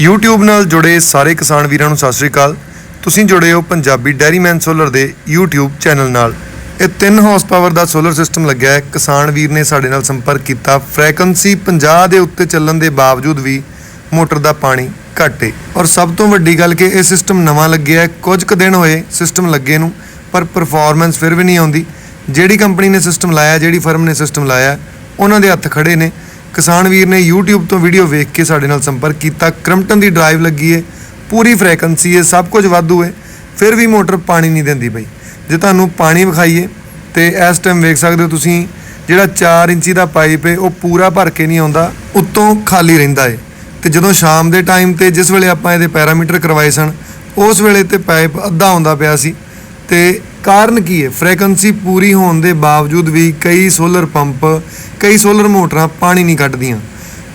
YouTube ਨਾਲ ਜੁੜੇ ਸਾਰੇ ਕਿਸਾਨ ਵੀਰਾਂ ਨੂੰ ਸਤਿ ਸ੍ਰੀ ਅਕਾਲ। ਤੁਸੀਂ ਜੁੜੇ ਹੋ ਪੰਜਾਬੀ ਡੈਰੀਮੈਨ ਸੋਲਰ ਦੇ YouTube ਚੈਨਲ ਨਾਲ। ਇਹ 3 ਹਾਰਸ ਪਾਵਰ ਦਾ ਸੋਲਰ ਸਿਸਟਮ ਲੱਗਿਆ ਹੈ। ਕਿਸਾਨ ਵੀਰ ਨੇ ਸਾਡੇ ਨਾਲ ਸੰਪਰਕ ਕੀਤਾ। ਫ੍ਰੀਕੁਐਂਸੀ 50 ਦੇ ਉੱਤੇ ਚੱਲਣ ਦੇ ਬਾਵਜੂਦ ਵੀ ਮੋਟਰ ਦਾ ਪਾਣੀ ਘੱਟ ਹੈ ਔਰ ਸਭ ਤੋਂ ਵੱਡੀ ਗੱਲ ਕਿ ਇਹ ਸਿਸਟਮ ਨਵਾਂ ਲੱਗਿਆ ਹੈ। ਕੁਝ ਕੁ ਦਿਨ ਹੋਏ ਸਿਸਟਮ ਲੱਗੇ ਨੂੰ, ਪਰ ਪਰਫਾਰਮੈਂਸ ਫਿਰ ਵੀ ਨਹੀਂ ਆਉਂਦੀ। ਜਿਹੜੀ ਕੰਪਨੀ ਨੇ ਸਿਸਟਮ ਲਾਇਆ, ਜਿਹੜੀ ਫਰਮ ਨੇ ਸਿਸਟਮ ਲਾਇਆ, ਉਹਨਾਂ ਦੇ ਹੱਥ ਖੜੇ ਨੇ। ਕਿਸਾਨ ਵੀਰ ਨੇ YouTube ਤੋਂ ਵੀਡੀਓ ਵੇਖ ਕੇ ਸਾਡੇ ਨਾਲ ਸੰਪਰਕ ਕੀਤਾ। ਕ੍ਰਮਟਨ ਦੀ ਡਰਾਈਵ ਲੱਗੀ ਏ, ਪੂਰੀ ਫ੍ਰੀਕੁਐਂਸੀ ਏ, ਸਭ ਕੁਝ ਵਾਧੂ ਏ, ਫਿਰ ਵੀ ਮੋਟਰ ਪਾਣੀ ਨਹੀਂ ਦਿੰਦੀ ਬਈ ਜੇ ਤੁਹਾਨੂੰ ਪਾਣੀ ਵਿਖਾਈਏ, ਤੇ ਇਸ ਟਾਈਮ ਵੇਖ ਸਕਦੇ ਹੋ ਤੁਸੀਂ, ਜਿਹੜਾ 4 ਇੰਚੀ ਦਾ ਪਾਈਪ ਏ, ਉਹ ਪੂਰਾ ਭਰ ਕੇ ਨਹੀਂ ਆਉਂਦਾ, ਉੱਤੋਂ ਖਾਲੀ ਰਹਿੰਦਾ ਏ। ਤੇ ਜਦੋਂ ਸ਼ਾਮ ਦੇ ਟਾਈਮ ਤੇ ਜਿਸ ਵੇਲੇ ਆਪਾਂ ਇਹਦੇ ਪੈਰਾਮੀਟਰ ਕਰਵਾਏ ਸਨ, ਉਸ ਵੇਲੇ ਤੇ ਪਾਈਪ ਅੱਧਾ ਆਉਂਦਾ ਪਿਆ ਸੀ। ਤੇ ਕਾਰਨ ਕੀ ਹੈ? ਫ੍ਰੀਕੁਐਂਸੀ ਪੂਰੀ ਹੋਣ ਦੇ ਬਾਵਜੂਦ ਵੀ ਕਈ ਸੋਲਰ ਪੰਪ, ਕਈ ਸੋਲਰ ਮੋਟਰਾਂ ਪਾਣੀ ਨਹੀਂ ਕੱਢਦੀਆਂ।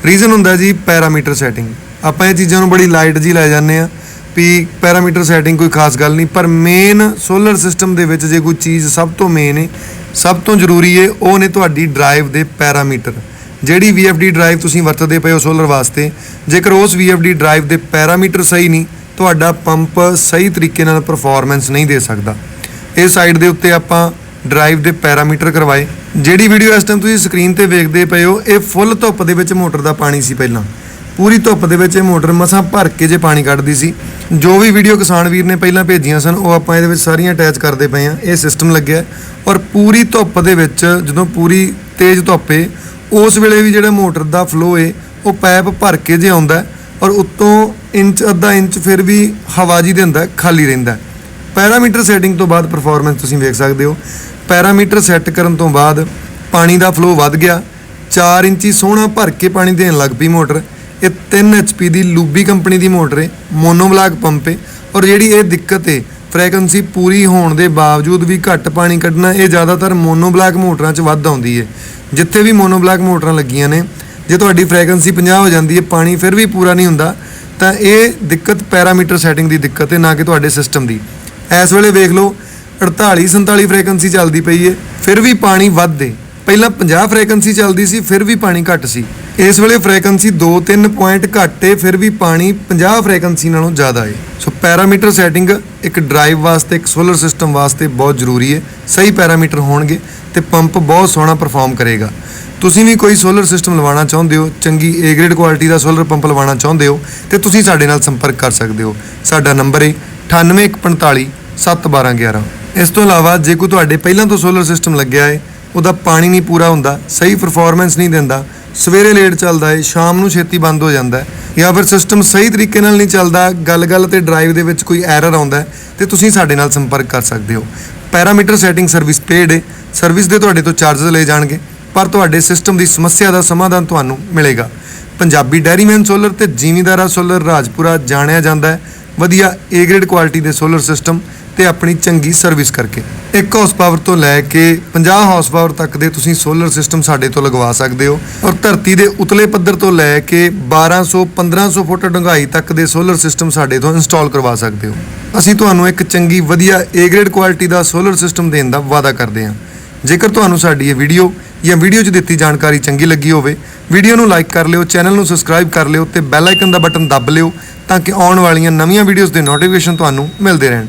ਰੀਜ਼ਨ ਹੁੰਦਾ ਜੀ ਪੈਰਾਮੀਟਰ ਸੈਟਿੰਗ। ਆਪਾਂ ਇਹ ਚੀਜ਼ਾਂ ਨੂੰ ਬੜੀ ਲਾਈਟ ਜੀ ਲੈ ਜਾਂਦੇ ਆ ਵੀ ਪੈਰਾਮੀਟਰ ਸੈਟਿੰਗ ਕੋਈ ਖਾਸ ਗੱਲ ਨਹੀਂ, ਪਰ ਮੇਨ ਸੋਲਰ ਸਿਸਟਮ ਦੇ ਵਿੱਚ ਜੇ ਕੋਈ ਚੀਜ਼ ਸਭ ਤੋਂ ਮੇਨ ਹੈ, ਸਭ ਤੋਂ ਜ਼ਰੂਰੀ ਹੈ, ਉਹ ਨੇ ਤੁਹਾਡੀ ਡਰਾਈਵ ਦੇ ਪੈਰਾਮੀਟਰ। ਜਿਹੜੀ VFD ਡਰਾਈਵ ਤੁਸੀਂ ਵਰਤਦੇ ਪਏ ਹੋ ਸੋਲਰ ਵਾਸਤੇ, ਜੇਕਰ ਉਸ VFD ਡਰਾਈਵ ਦੇ ਪੈਰਾਮੀਟਰ ਸਹੀ ਨਹੀਂ, ਤੁਹਾਡਾ ਪੰਪ ਸਹੀ ਤਰੀਕੇ ਨਾਲ ਪਰਫਾਰਮੈਂਸ ਨਹੀਂ ਦੇ ਸਕਦਾ। ਇਹ ਸਾਈਡ ਦੇ ਉੱਤੇ ਆਪਾਂ ਡਰਾਈਵ ਦੇ ਪੈਰਾਮੀਟਰ ਕਰਵਾਏ। ਜਿਹੜੀ ਵੀਡੀਓ ਇਸ ਟਾਈਮ ਤੁਸੀਂ ਸਕਰੀਨ ਤੇ ਵੇਖਦੇ ਪਏ ਹੋ, ਇਹ ਫੁੱਲ ਧੁੱਪ ਦੇ ਵਿੱਚ ਮੋਟਰ ਦਾ ਪਾਣੀ ਸੀ ਪਹਿਲਾਂ। ਪੂਰੀ ਧੁੱਪ ਦੇ ਵਿੱਚ ਇਹ ਮੋਟਰ ਮਸਾਂ ਭਰ ਕੇ ਜੇ ਪਾਣੀ ਕੱਢਦੀ ਸੀ। ਜੋ ਵੀ ਵੀਡੀਓ ਕਿਸਾਨ ਵੀਰ ਨੇ ਪਹਿਲਾਂ ਭੇਜੀਆਂ ਸਨ, ਉਹ ਆਪਾਂ ਇਹਦੇ ਵਿੱਚ ਸਾਰੀਆਂ ਅਟੈਚ ਕਰਦੇ ਪਏ ਆ ਇਹ ਸਿਸਟਮ ਲੱਗਿਆ ਔਰ ਪੂਰੀ ਧੁੱਪ ਦੇ ਵਿੱਚ, ਜਦੋਂ ਪੂਰੀ ਤੇਜ਼ ਧੁੱਪ ਏ, ਉਸ ਵੇਲੇ ਵੀ ਜਿਹੜਾ ਮੋਟਰ ਦਾ ਫਲੋ ਏ, ਉਹ ਪਾਈਪ ਭਰ ਕੇ ਜੇ ਆਉਂਦਾ ਔਰ ਉੱਤੋਂ ਇੰਚ, ਅੱਧਾ ਇੰਚ ਫਿਰ ਵੀ ਹਵਾ ਜੀ ਦਿੰਦਾ ਖਾਲੀ ਰਹਿੰਦਾ ਪੈਰਾਮੀਟਰ ਸੈਟਿੰਗ ਤੋਂ ਬਾਅਦ ਪਰਫਾਰਮੈਂਸ ਤੁਸੀਂ ਵੇਖ ਸਕਦੇ ਹੋ। ਪੈਰਾਮੀਟਰ ਸੈੱਟ ਕਰਨ ਤੋਂ ਬਾਅਦ ਪਾਣੀ ਦਾ ਫਲੋ ਵੱਧ ਗਿਆ। 4 ਇੰਚੀ ਸੋਹਣਾ ਭਰ ਕੇ ਪਾਣੀ ਦੇਣ ਲੱਗ ਪਈ ਮੋਟਰ। ਇਹ 3 HP ਦੀ ਲੂਬੀ ਕੰਪਨੀ ਦੀ ਮੋਟਰ ਹੈ ਮੋਨੋਬਲਾਕ ਪੰਪ ਹੈ ਔਰ ਜਿਹੜੀ ਇਹ ਦਿੱਕਤ ਹੈ ਫ੍ਰੀਕੁਐਂਸੀ ਪੂਰੀ ਹੋਣ ਦੇ ਬਾਵਜੂਦ ਵੀ ਘੱਟ ਪਾਣੀ ਕੱਢਣਾ, ਇਹ ਜ਼ਿਆਦਾਤਰ ਮੋਨੋਬਲਾਕ ਮੋਟਰਾਂ 'ਚ ਵੱਧ ਆਉਂਦੀ ਹੈ ਜਿੱਥੇ ਵੀ ਮੋਨੋਬਲਾਕ ਮੋਟਰਾਂ ਲੱਗੀਆਂ ਨੇ, ਜੇ ਤੁਹਾਡੀ ਫ੍ਰੀਕੁਐਂਸੀ 50 ਹੋ ਜਾਂਦੀ ਹੈ ਪਾਣੀ ਫਿਰ ਵੀ ਪੂਰਾ ਨਹੀਂ ਹੁੰਦਾ, ਤਾਂ ਇਹ ਦਿੱਕਤ ਪੈਰਾਮੀਟਰ ਸੈਟਿੰਗ ਦੀ ਦਿੱਕਤ ਹੈ ਨਾ ਕਿ ਤੁਹਾਡੇ ਸਿਸਟਮ ਦੀ। ਇਸ ਵੇਲੇ ਵੇਖ ਲਓ 48 47 ਫ੍ਰੀਕੁਐਂਸੀ ਚੱਲਦੀ ਪਈ ਹੈ ਫਿਰ ਵੀ ਪਾਣੀ ਵੱਧ ਹੈ ਪਹਿਲਾਂ 50 ਫ੍ਰੀਕੁਐਂਸੀ ਚੱਲਦੀ ਸੀ, ਫਿਰ ਵੀ ਪਾਣੀ ਘੱਟ ਸੀ। ਇਸ ਵੇਲੇ ਫ੍ਰੀਕੁਐਂਸੀ 2-3 ਪੁਆਇੰਟ ਘੱਟ ਏ, ਫਿਰ ਵੀ ਪਾਣੀ 50 ਫ੍ਰੀਕੁਐਂਸੀ ਨਾਲੋਂ ਜ਼ਿਆਦਾ ਏ। ਸੋ ਪੈਰਾਮੀਟਰ ਸੈਟਿੰਗ ਇੱਕ ਡਰਾਈਵ ਵਾਸਤੇ, ਇੱਕ ਸੋਲਰ ਸਿਸਟਮ ਵਾਸਤੇ ਬਹੁਤ ਜ਼ਰੂਰੀ ਹੈ ਸਹੀ ਪੈਰਾਮੀਟਰ ਹੋਣਗੇ ਤੇ ਪੰਪ ਬਹੁਤ ਸੋਹਣਾ ਪਰਫਾਰਮ ਕਰੇਗਾ। ਤੁਸੀਂ ਵੀ ਕੋਈ ਸੋਲਰ ਸਿਸਟਮ ਲਵਾਉਣਾ ਚਾਹੁੰਦੇ ਹੋ, ਚੰਗੀ A ਗ੍ਰੇਡ ਕੁਆਲਿਟੀ ਦਾ ਸੋਲਰ ਪੰਪ ਲਵਾਉਣਾ ਚਾਹੁੰਦੇ ਹੋ, ਤੇ ਤੁਸੀਂ ਸਾਡੇ ਨਾਲ ਸੰਪਰਕ ਕਰ ਸਕਦੇ ਹੋ। ਸਾਡਾ ਨੰਬਰ ਹੈ 9845 71211 ਇਸ ਤੋਂ ਇਲਾਵਾ, ਜੇ ਕੋਈ ਤੁਹਾਡੇ ਪਹਿਲਾਂ ਤੋਂ ਸੋਲਰ ਸਿਸਟਮ ਲੱਗਿਆ ਏ, ਉਹਦਾ ਪਾਣੀ ਨਹੀਂ ਪੂਰਾ ਹੁੰਦਾ, ਸਹੀ ਪਰਫਾਰਮੈਂਸ ਨਹੀਂ ਦਿੰਦਾ ਸਵੇਰੇ ਲੇਟ ਚੱਲਦਾ ਏ, ਸ਼ਾਮ ਨੂੰ ਛੇਤੀ ਬੰਦ ਹੋ ਜਾਂਦਾ ਹੈ ਜਾਂ ਫਿਰ ਸਿਸਟਮ ਸਹੀ ਤਰੀਕੇ ਨਾਲ ਨਹੀਂ ਚੱਲਦਾ, ਗੱਲ-ਗੱਲ ਤੇ ਡਰਾਈਵ ਦੇ ਵਿੱਚ ਕੋਈ ਐਰਰ ਆਉਂਦਾ ਹੈ ਤੇ ਤੁਸੀਂ ਸਾਡੇ ਨਾਲ ਸੰਪਰਕ ਕਰ ਸਕਦੇ ਹੋ। ਪੈਰਾਮੀਟਰ ਸੈਟਿੰਗ ਸਰਵਿਸ ਪੇਡ ਏ ਸਰਵਿਸ ਦੇ ਤੁਹਾਡੇ ਤੋਂ ਚਾਰजेस ਲਏ ਜਾਣਗੇ, ਪਰ ਤੁਹਾਡੇ ਸਿਸਟਮ ਦੀ ਸਮੱਸਿਆ ਦਾ ਸਮਾਧਾਨ ਤੁਹਾਨੂੰ ਮਿਲੇਗਾ। ਪੰਜਾਬੀ ਡੈਰੀਮੈਨ ਸੋਲਰ ਤੇ ਜ਼ਿਮੀਂਦਾਰਾ ਸੋਲਰ ਰਾਜਪੁਰਾ ਜਾਣਿਆ ਜਾਂਦਾ ਹੈ ਵਧੀਆ A ਗ੍ਰੇਡ ਕੁਆਲਿਟੀ ਦੇ ਸੋਲਰ ਸਿਸਟਮ ਤੇ ਆਪਣੀ ਚੰਗੀ ਸਰਵਿਸ ਕਰਕੇ। 1 ਹਾਰਸ ਪਾਵਰ ਤੋਂ ਲੈ ਕੇ 50 ਹਾਰਸ ਪਾਵਰ ਤੱਕ ਦੇ ਤੁਸੀਂ ਸੋਲਰ ਸਿਸਟਮ ਸਾਡੇ ਤੋਂ ਲਗਵਾ ਸਕਦੇ ਹੋ। ਔਰ ਧਰਤੀ ਦੇ ਉਤਲੇ ਪੱਧਰ ਤੋਂ ਲੈ ਕੇ 1200 1500 ਫੁੱਟ ਡੂੰਘਾਈ ਤੱਕ ਦੇ ਸੋਲਰ ਸਿਸਟਮ ਸਾਡੇ ਤੋਂ ਇੰਸਟਾਲ ਕਰਵਾ ਸਕਦੇ ਹੋ। ਅਸੀਂ ਤੁਹਾਨੂੰ ਇੱਕ ਚੰਗੀ ਵਧੀਆ A ਗ੍ਰੇਡ ਕੁਆਲਿਟੀ ਦਾ ਸੋਲਰ ਸਿਸਟਮ ਦੇਣ ਦਾ ਵਾਅਦਾ ਕਰਦੇ ਹਾਂ। ਜੇਕਰ ਤੁਹਾਨੂੰ ਸਾਡੀ ਇਹ ਵੀਡੀਓ ਜਾਂ ਵੀਡੀਓ 'ਚ ਦਿੱਤੀ ਜਾਣਕਾਰੀ ਚੰਗੀ ਲੱਗੀ ਹੋਵੇ ਵੀਡੀਓ ਨੂੰ ਲਾਈਕ ਕਰ ਲਿਓ ਚੈਨਲ ਨੂੰ ਸਬਸਕ੍ਰਾਈਬ ਕਰ ਲਿਓ ਤੇ ਬੈਲ ਆਈਕਨ ਦਾ ਬਟਨ ਦੱਬ ਲਿਓ ਤਾਂ ਕਿ ਆਉਣ ਵਾਲੀਆਂ ਨਵੀਆਂ ਵੀਡੀਓਜ਼ ਦੇ ਨੋਟੀਫਿਕੇਸ਼ਨ ਤੁਹਾਨੂੰ ਮਿਲਦੇ ਰਹਿਣ।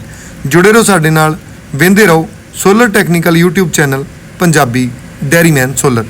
ਜੁੜੇ ਰਹੋ ਸਾਡੇ ਨਾਲ, ਵਿੰਦੇ ਰਹੋ solar technical YouTube channel Punjabi dairyman solar